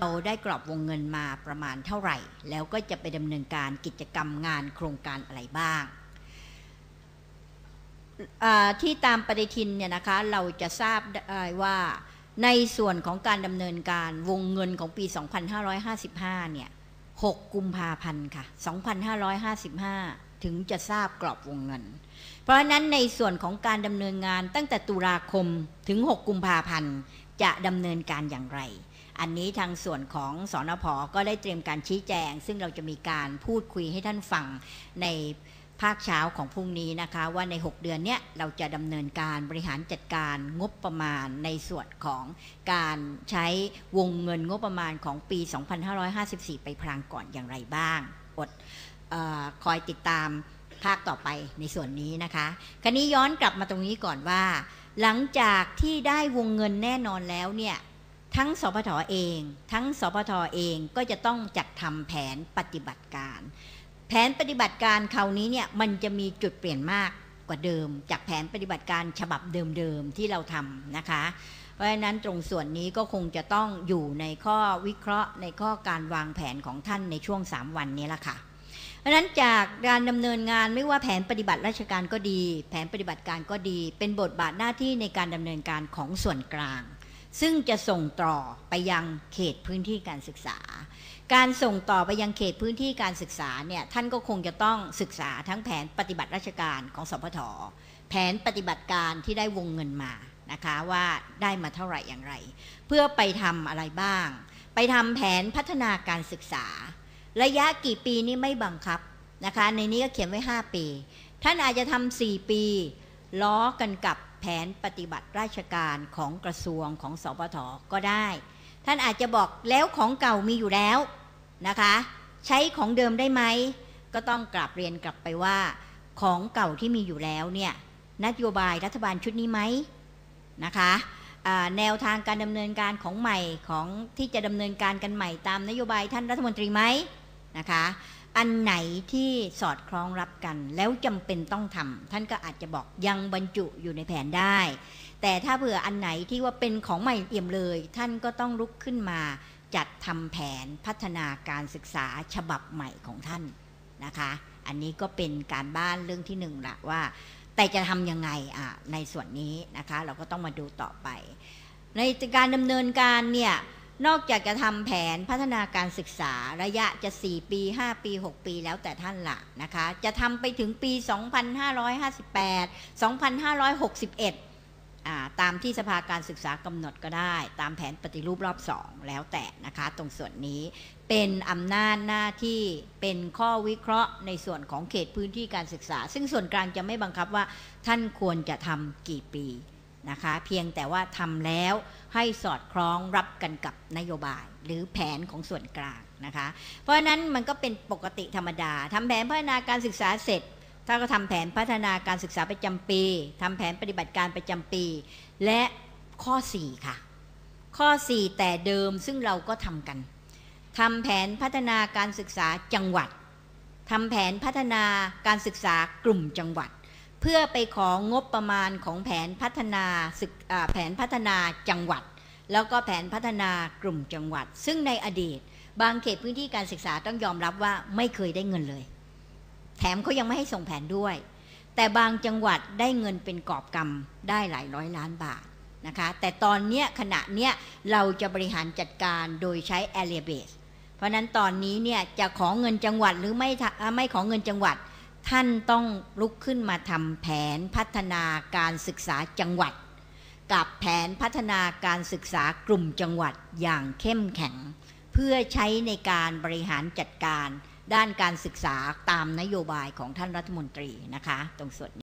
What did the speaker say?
เราได้กรอบวงเงินมาประมาณเท่าไหร่ แล้วก็จะไปดำเนินการกิจกรรมงานโครงการอะไรบ้าง ที่ตามปฏิทินเนี่ยนะคะเราจะทราบได้ว่าในส่วนของการดำเนินการวงเงินของปี 2555 เนี่ย 6 กุมภาพันธ์ค่ะ 2555 ถึงจะทราบกรอบวงเงิน เพราะฉะนั้นในส่วนของการดำเนินงานตั้งแต่ตุลาคมถึง 6 กุมภาพันธ์จะดำเนินการอย่างไร อันนี้ทางส่วนของสอนพก็ได้เตรียมการชี้แจง ซึ่งเราจะมีการพูดคุยให้ท่านฟังในภาคเช้าของพรุ่งนี้นะคะ ว่าใน 6 เดือนเนี้ยเราจะดำเนินการบริหารจัดการงบประมาณในส่วนของการใช้วงเงินงบประมาณของปี 2554 ไปพลางก่อนอย่างไรบ้างอดอคอยติดตามภาคต่อไปในส่วนนี้นะคะ ครนี้ย้อนกลับมาตรงนี้ก่อนว่า หลังจากที่ได้วงเงินแน่นอนแล้วเนี่ย ทั้งสพทอเอง ทั้งสพทอเองก็จะต้องจัดทำแผนปฏิบัติการ แผนปฏิบัติการคราวนี้เนี่ยมันจะมีจุดเปลี่ยนมากกว่าเดิม จากแผนปฏิบัติการฉบับเดิมๆที่เราทำนะคะ เพราะฉะนั้นตรงส่วนนี้ก็คงจะต้องอยู่ในข้อวิเคราะห์ ในข้อการวางแผนของท่านในช่วง 3 วันนี้ละค่ะเพราะฉะนั้นจากการดำเนินงานไม่ว่าแผนปฏิบัติราชการก็ดี แผนปฏิบัติการก็ดี เป็นบทบาทหน้าที่ในการดำเนินการของส่วนกลาง ซึ่งจะส่งต่อไปยังเขตพื้นที่การศึกษา การส่งต่อไปยังเขตพื้นที่การศึกษาเนี่ยท่านก็คงจะต้องศึกษาทั้งแผนปฏิบัติราชการของสพทแผนปฏิบัติการที่ได้วงเงินมานะคะว่าได้มาเท่าไหร่อย่างไร เพื่อไปทำอะไรบ้าง ไปทำแผนพัฒนาการศึกษา ระยะกี่ปีนี่ไม่บังคับนะคะในนี้ก็เขียนไว้ 5 ปี ท่านอาจจะทำ4ปี ล้อกันกับ แผนปฏิบัติราชการของกระทรวงของสพทก็ได้ ท่านอาจจะบอกแล้วของเก่ามีอยู่แล้วนะคะ ใช้ของเดิมได้ไหม ก็ต้องกลับเรียนกลับไปว่า ของเก่าที่มีอยู่แล้วเนี่ยนโยบายรัฐบาลชุดนี้ไหมนะคะแนวทางการดำเนินการของใหม่ของที่จะดำเนินการกันใหม่ตามนโยบายท่านรัฐมนตรีไหมนะคะ อันไหนที่สอดคล้องรับกัน แล้วจำเป็นต้องทำท่านก็อาจจะบอกยังบรรจุอยู่ในแผนได้ แต่ถ้าเผื่ออันไหนที่ว่าเป็นของใหม่เอี่ยมเลย ท่านก็ต้องลุกขึ้นมา จัดทำแผนพัฒนาการศึกษาฉบับใหม่ของท่านนะคะ อันนี้ก็เป็นการบ้านเรื่องที่หนึ่งละว่า แต่จะทำยังไงอะในส่วนนี้นะคะ เราก็ต้องมาดูต่อไป ในการดำเนินการเนี่ย นอกจากจะทำแผนพัฒนาการศึกษาระยะจะ 4 ปี 5 ปี 6 ปีแล้วแต่ท่านละนะคะ จะทำไปถึงปี 2558 2561 ตามที่สภาการศึกษากำหนดก็ได้ ตามแผนปฏิรูปรอบสองแล้วแต่นะคะ ตรงส่วนนี้เป็นอำนาจหน้าที่เป็นข้อวิเคราะห์ในส่วนของเขตพื้นที่การศึกษา ซึ่งส่วนกลางจะไม่บังคับว่าท่านควรจะทำกี่ปี นะคะ เพียงแต่ว่าทำแล้วให้สอดคล้องรับกันกับนโยบาย หรือแผนของส่วนกลางนะคะ เพราะนั้นมันก็เป็นปกติธรรมดาทำแผนพัฒนาการศึกษาเสร็จ ถ้าก็ทำแผนพัฒนาการศึกษาประจำปีทำแผนปฏิบัติการประจำปี และข้อ 4 ค่ะ ข้อ 4 แต่เดิมซึ่งเราก็ทำกันทำแผนพัฒนาการศึกษาจังหวัดทำแผนพัฒนาการศึกษากลุ่มจังหวัด เพื่อไปของงบประมาณของแผนพัฒนาศึกแผนพัฒนาจังหวัด แล้วก็แผนพัฒนากลุ่มจังหวัด ซึ่งในอดีต บางเขตพื้นที่การศึกษาต้องยอมรับว่าไม่เคยได้เงินเลย แถมเขายังไม่ให้ส่งแผนด้วย แต่บางจังหวัดได้เงินเป็นกอบกรรมได้หลายร้อยล้านบาทนะคะแต่ตอนเนี้ยขณะเนี้ยเราจะบริหารจัดการโดยใช้ area base เพราะนั้นตอนนี้เนี่ยจะขอเงินจังหวัดหรือไม่ไม่ขอเงินจังหวัด ท่านต้องลุกขึ้นมาทำแผนพัฒนาการศึกษาจังหวัด กับแผนพัฒนาการศึกษากลุ่มจังหวัดอย่างเข้มแข็ง เพื่อใช้ในการบริหารจัดการด้านการศึกษาตามนโยบายของท่านรัฐมนตรีนะคะ ตรงส่วน